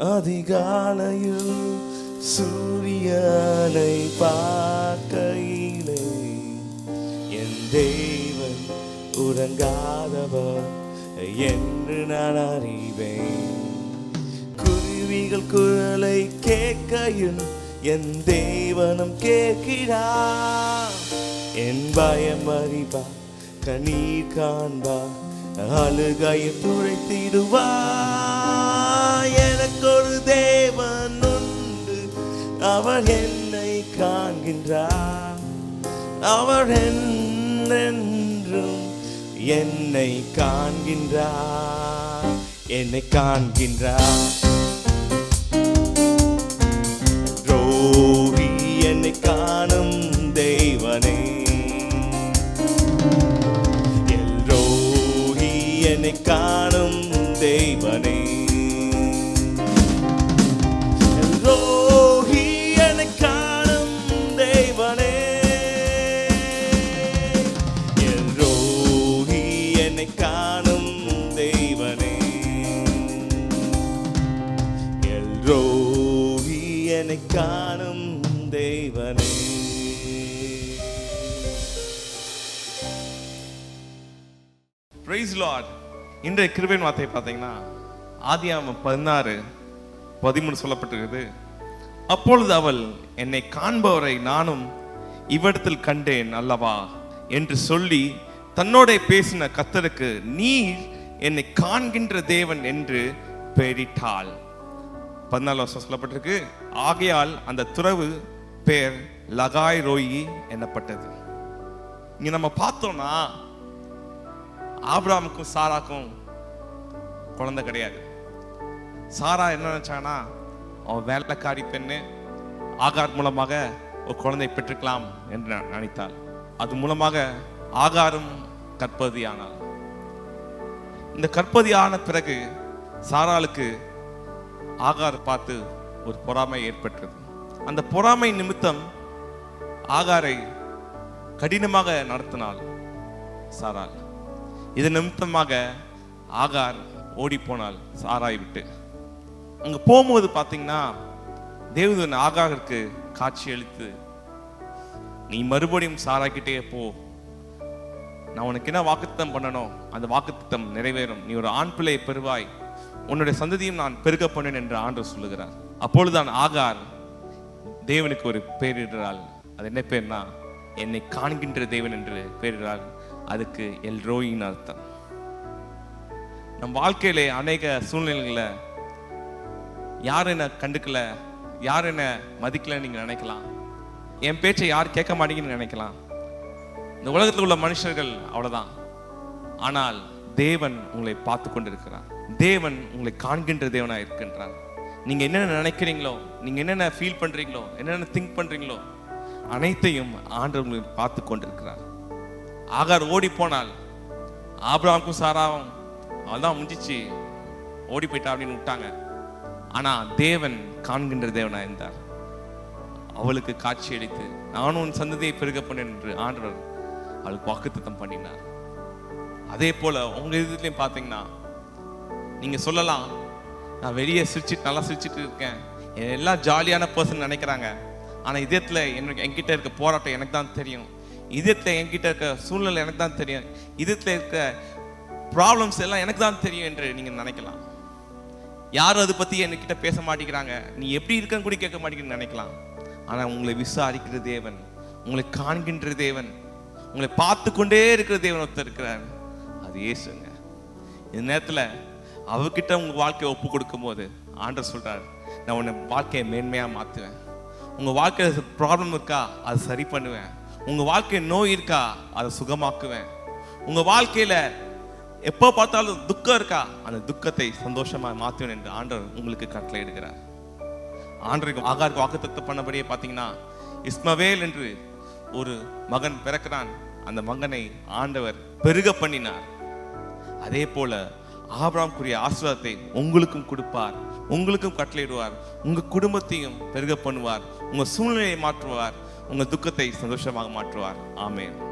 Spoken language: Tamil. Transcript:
அதிகாலையில் சூரியனை பார்க்கையிலே என் தேவன் உறங்காதவர் என்று நான் அறிவேன். குருவிகள் குரலை கேட்கையில் என் தேவனும் கேட்கிறார். என் பயம் அறிவா கண்ணீர் காண்பா அழுகையை துடைத்திடுவா அவர் என்னை காண்கின்றார் அவர் என்றென்றும் என்னை காண்கின்றார் என்னை காண்கின்றார் துரோகி என்னை காணும் தெய்வனே எல்ரோகி என்னை காணும் தெய்வனே எல்ரோகி காணும் தேவனே. பிரைஸ் லார்ட் இன்றைய கிருபையின் வார்த்தை பார்த்தீங்கன்னா ஆதியாமம் பதினாறு பதிமூணு சொல்லப்பட்டிருக்குது. அப்பொழுது அவள் என்னை காண்பவரை நானும் இவ்விடத்தில் கண்டேன் அல்லவா? என்று சொல்லி தன்னோட பேசின கத்தருக்கு நீ என்னை காண்கின்ற தேவன் என்று பெயரிட்டாள். பதினாலு வருஷம் சொல்லப்பட்டிருக்கு. ஆகையால் அந்த துறவு பேர் லகாய் ரோயி எனப்பட்டது இங்க நம்ம பார்த்தோம்னா ஆபிராமுக்கும் சாராக்கும் குழந்தை கிடையாது. சாரா என்ன நினைச்சாங்கன்னா அவன் வேலைக்காரி பெண்ணு ஆகார் மூலமாக ஒரு குழந்தை பெற்றுக்கலாம் என்று ந- நினைத்தாள். அது மூலமாக ஆகாரும் கற்பதியானாள். இந்த கற்பதி ஆன பிறகு சாராளுக்கு ஆகார் பார்த்து ஒரு பொறாமை ஏற்பட்டது. அந்த பொறாமை நிமித்தம் ஆகாரை கடினமாக நடத்தினாள் சாராள். இது நிமித்தமாக ஆகார் ஓடி போனாள் சாராய் விட்டு. அங்க போகும்போது பார்த்தீங்கன்னா தேவதன் ஆகாருக்கு காட்சி அளித்து நீ மறுபடியும் சாராக்கிட்டே போ. நான் உனக்கு என்ன வாக்குத்தம் பண்ணணும் அந்த வாக்குத்தம் நிறைவேறும். நீ ஒரு ஆண் பிள்ளையை பெறுவாய். உன்னுடைய சந்ததியும் நான் பெருக பண்ணேன் என்று ஆண்டு சொல்லுகிறார். அப்பொழுதுதான் ஆகார் தேவனுக்கு ஒரு பேரிடுறாள் அது என்ன பேர்னா என்னை காண்கின்ற தேவன் என்று பேரிடுறாள் அதுக்கு எல் ரோயின் அர்த்தம். நம் வாழ்க்கையிலே அநேக சூழ்நிலைகளை யார் என்ன கண்டுக்கல யார் என்ன மதிக்கலன்னு நீங்க நினைக்கலாம். என் பேச்சை யார் கேட்க மாட்டீங்கன்னு நினைக்கலாம். இந்த உலகத்தில் உள்ள மனுஷர்கள் அவ்வளவுதான். ஆனால் தேவன் உங்களை பார்த்து கொண்டிருக்கிறார். தேவன் உங்களை காண்கின்ற தேவனாக இருக்கின்றார். நீங்கள் என்னென்ன நினைக்கிறீங்களோ நீங்கள் என்னென்ன ஃபீல் பண்ணுறீங்களோ என்னென்ன திங்க் பண்ணுறீங்களோ அனைத்தையும் ஆண்டவர் உங்களை பார்த்து கொண்டிருக்கிறார். ஆகார் ஓடி போனால் ஆபிரகாமுக்கும் சாராவும் அதான் முடிஞ்சிச்சு ஓடி போயிட்டா அப்படின்னு விட்டாங்க. ஆனால் தேவன் காண்கின்ற தேவனாக இருந்தார். அவளுக்கு காட்சி அளித்து நானும் உன் சந்ததியை பெருக பண்ணேன் என்று ஆண்டவர் அவளுக்கு வாக்குத்தத்தம் பண்ணினார். அதே போல உங்கள் இதுலேயும் பார்த்தீங்கன்னா நீங்கள் சொல்லலாம் நான் வெளியே சிரிச்சுட்டு நல்லா சிரிச்சுட்டு இருக்கேன். எல்லாம் ஜாலியான பர்சன் நினைக்கிறாங்க. ஆனால் இதயத்தில் எனக்கு என்கிட்ட இருக்க போராட்டம் எனக்கு தான் தெரியும். இதயத்தில் என்கிட்ட இருக்க சூழ்நிலை எனக்கு தான் தெரியும். இதயத்தில் இருக்க ப்ராப்ளம்ஸ் எல்லாம் எனக்கு தான் தெரியும் என்று நீங்கள் நினைக்கலாம். யாரும் அதை பற்றி என்கிட்ட பேச மாட்டேங்கிறாங்க. நீ எப்படி இருக்கன்னு கூட கேட்க மாட்டேங்கிறன்னு நினைக்கலாம். ஆனால் உங்களை விசாரிக்கிற தேவன் உங்களை காண்கின்ற தேவன் உங்களை பார்த்து கொண்டே இருக்கிற தேவன் ஒருத்தர் இருக்கிறார். அது ஏசுங்க இந்த நேரத்தில் அவர்கிட்ட உங்கள் வாழ்க்கையை ஒப்பு கொடுக்கும் போது சொல்கிறார் நான் உன்னை வாழ்க்கையை மேன்மையாக மாற்றுவேன் உங்கள் வாழ்க்கையில் ப்ராப்ளம் இருக்கா அதை சரி பண்ணுவேன். உங்கள் வாழ்க்கை நோய் இருக்கா அதை சுகமாக்குவேன். உங்கள் வாழ்க்கையில் எப்போ பார்த்தாலும் துக்கம் இருக்கா அந்த துக்கத்தை சந்தோஷமாக மாற்றுவேன் என்று ஆண்டவர் உங்களுக்கு கட்டளை எடுக்கிறார் ஆண்டருக்கு ஆகாருக்கு வாக்குத்தத்தை பண்ணபடியே பார்த்தீங்கன்னா இஸ்மவேல் என்று ஒரு மகன் பிறக்கிறான். அந்த மகனை ஆண்டவர் பெருக பண்ணினார். அதே போல ஆபிரகாமுக்குரிய ஆசீர்வாதத்தை உங்களுக்கும் கொடுப்பார். உங்களுக்கும் கட்டளையிடுவார். உங்கள் குடும்பத்தையும் பெருக பண்ணுவார். உங்கள் சூழ்நிலையை மாற்றுவார். உங்கள் துக்கத்தை சந்தோஷமாக மாற்றுவார். ஆமேன்.